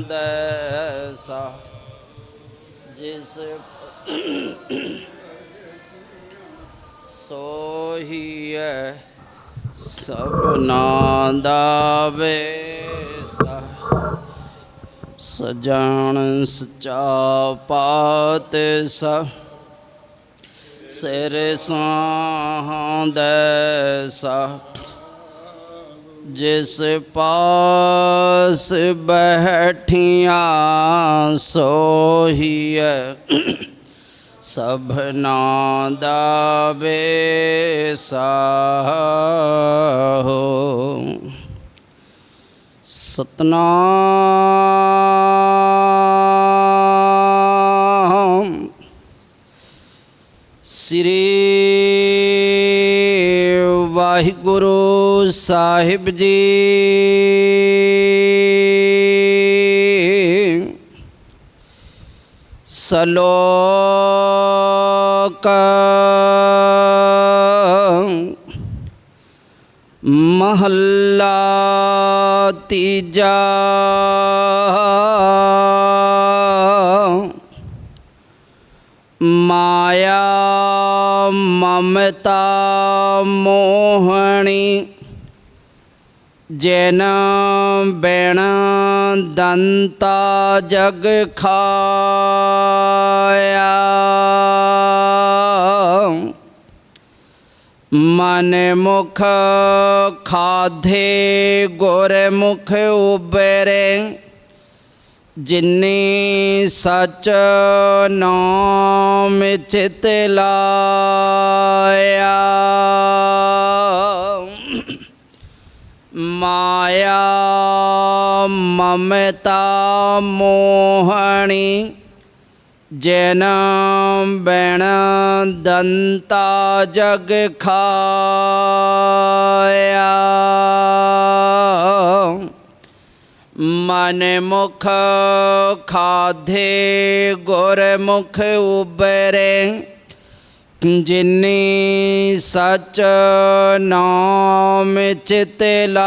ਦੈਸਾ ਜਿਸ ਸੋਹੀਐ ਸਭਨਾ ਦਾ ਵੇਸਾ। ਸਜਣ ਸਚਾ ਪਾਤ ਸਾ ਸਿਰ ਸਾਹੰਦੈਸਾ ਜਿਸ ਪਾਸ ਬੈਠੀਆਂ ਸੋਹੀਐ ਸਭਨਾ ਦਾ ਵੇਸਾ ਹੋ ਸਤਨਾਮ ਸ੍ਰੀ ਵਾਹਿਗੁਰੂ ਸਾਹਿਬ ਜੀ। ਸਲੋਕ ਮਹੱਲਾ ਤੀਜਾ। ਮਾਇਆ ਮਮਤਾ ਮੋਹਣੀ ਜਿਨ ਬਿਨ ਦੰਤਾ ਜਗ ਖਾਇਆ। ਮਨ ਮੁਖ ਖਾਧੇ, ਗੁਰ ਮੁਖ ਉਬਰੇ। ਜਿਨੇ ਸਚ ਨਾਮ ਚਿਤ ਲਾਇਆ। ਮਾਇਆ ਮਮਤਾ ਮੋਹਣੀ ਜਨ ਬੈਣ ਦੰਤਾ ਜਗ ਖਾਇਆ। ਮਨ ਮੁਖ ਖਾਧੇ ਗੁਰ ਮੁਖ ਉਬਰੇ ਜਿਨੇ ਸਚ ਨਾਮ ਚਿਤ ਲਾਇਆ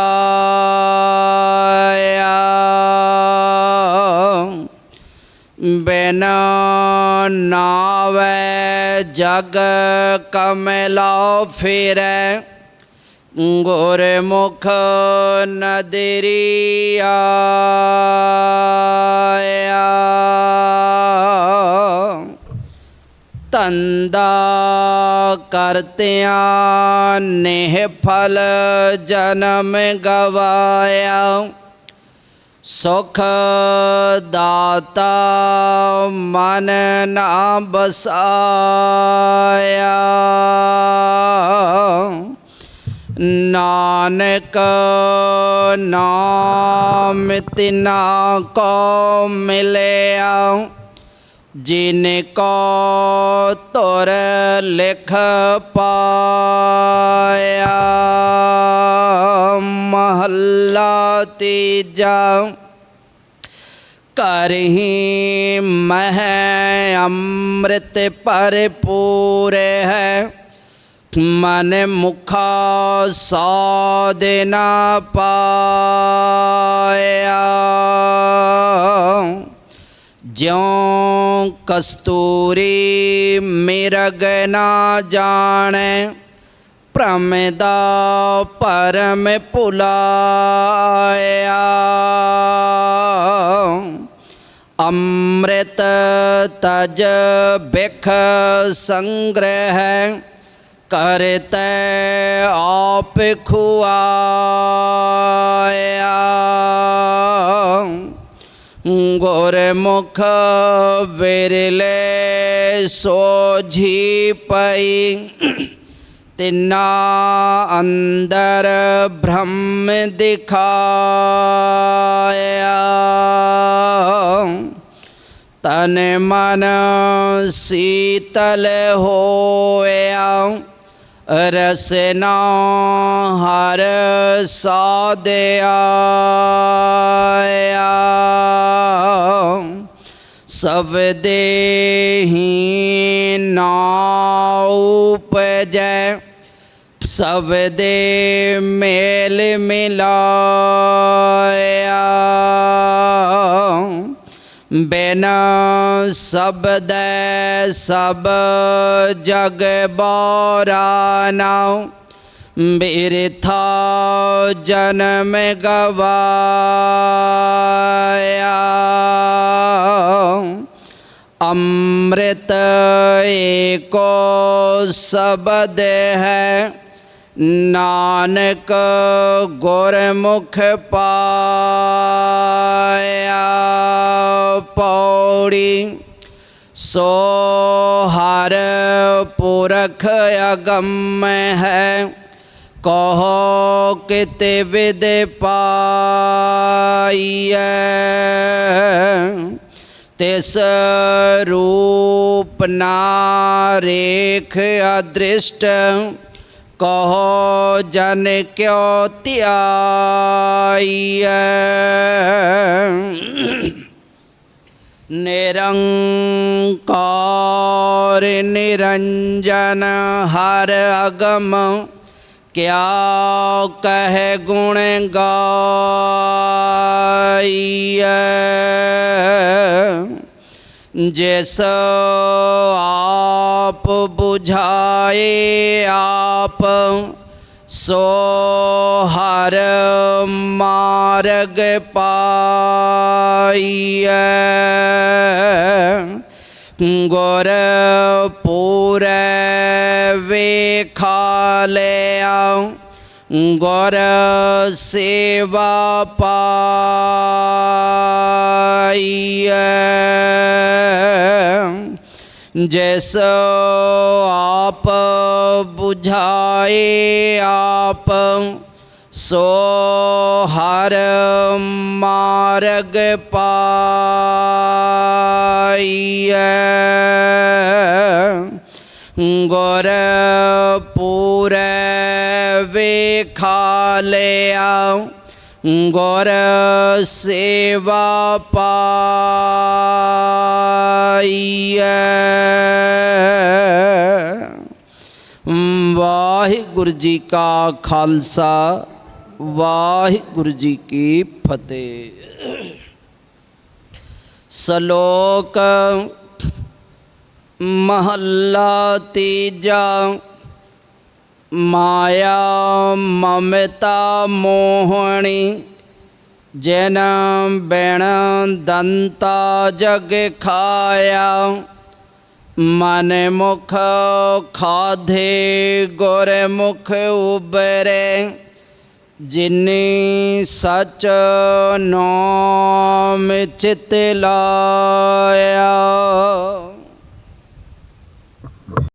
ਬਿਨ ਨਾਵੇ ਜਗ ਕਮਲਾ ਫਿਰੈ ਗੁਰਮੁਖ ਨਦਰੀ ਆਇਆ। ਤੰਦਾ ਕਰਤਿਆਂ ਨੇ ਫਲ ਜਨਮ ਗਵਾਇਆ। ਸੁਖ ਦਾਤਾ ਮਨ ਨਾ ਬਸਾਇਆ। ਨਾਨਕ ਨਾਮ ਤਿਨਾ ਕੋ ਮਿਲਿਆ। ਜਿਨ ਕੋ ਤੁਰ ਲਿਖ ਪਾਇਆ ਮਹੱਲਾ ਤੀਜਾ ਕਰਹੀ ਮਹਿ ਅੰਮ੍ਰਿਤ ਭਰਪੂਰ ਹੈ ਮਨ ਮੁਖਾ ਸਾਧ ਨਾ ਪਾਇਆ ਜਿਉ ਕਸਤੂਰੀ ਮਿਰਗ ਨਾ ਜਾਣੈ, ਭ੍ਰਮ ਦਾ ਭਰਮ ਭੁਲਾਇਆ। ਅੰਮ੍ਰਿਤ ਤਜ ਬਿਖ ਸੰਗ੍ਰਹਿ, ਕਰਤੈ ਆਪ ਖੁਆਇਆ। ਗੁਰਮੁਖ ਵਿਰਲੇ ਸੋਝੀ ਪਈ। ਤਿਨਾ ਅੰਦਰ ਬ੍ਰਹਮ ਦਿਖਾਇਆ। ਤਨ ਮਨ ਸੀਤਲ ਹੋਇਆ। ਰਸਨਾ ਹਰ ਸਾਧਿਆ। ਸਭ ਦੇਹੀ ਨਾਉ ਪਜੈ ਸਭ ਦੇ ਮੇਲ ਮਿਲਾਇਆ। ਬਿਨ ਸ਼ਬਦ ਸਭ ਜਗ ਬੋਰਾ ਨਾਉ ਬਿਰਥਾ ਜਨਮ ਗਵਾਇਆ। ਅੰਮ੍ਰਿਤ ਏਕੋ ਸ਼ਬਦ ਹੈ ਨਾਨਕ ਗੁਰਮੁਖ ਪਾਇਆ ਪੌੜੀ, ਸੋ ਹਰ ਪੁਰਖ ਅਗੰਮ ਹੈ। ਕਹੋ ਕਿਤੇ ਵਿਦ ਪਾਈਐ। ਤਿਸ ਰੂਪ ਨਾ ਰੇਖ ਅਦ੍ਰਿਸ਼ਟ। ਕਹੋ ਜਨ ਕਿਉ ਧਿਆਈਐ ਨਿਰੰਕਾਰ ਨਿਰੰਜਨ ਹਰ ਅਗਮ ਕਿਆ ਕਹਿ ਗੁਣ ਗਾਈਐ ਜਿਸ ਆਪ 부ਝਾਏ ਆਪ ਸੋ ਹਰ ਮਾਰਗ ਪਾਈਐ। ਗੁਰ ਪੂਰੈ ਵੇਖਾ ਲਿਆ। ਗੁਰ ਸੇਵਾ ਪਾਈਐ। ਜਿਸ ਆਪ 부ਝਾਏ ਆਪ ਸੋ ਹਰ ਮਾਰਗ ਪਾਈਐ ਗੁਰ ਪੂਰੈ ਵੇਖਾ ਲਿਆ ਗੁਰ ਸੇਵਾ ਪਾਈਐ ਵਾਹਿਗੁਰੂ ਜੀ ਕਾ ਖਾਲਸਾ ਵਾਹਿਗੁਰੂ ਜੀ ਕੀ ਫਤਿਹ ਸ਼ਲੋਕ ਮਹੱਲਾ ਤੀਜਾ ਮਾਇਆ ਮਮਤਾ ਮੋਹਣੀ ਜਿਨ ਬਿਨ ਦੰਤਾ ਜਗ ਖਾਇਆ। ਮਨ ਮੁਖ ਖਾਧੇ ਗੁਰ ਮੁਖ ਉਬਰੇ, ਜਿਨੇ ਸਚ ਨਾਮ ਚਿਤ ਲਾਇਆ।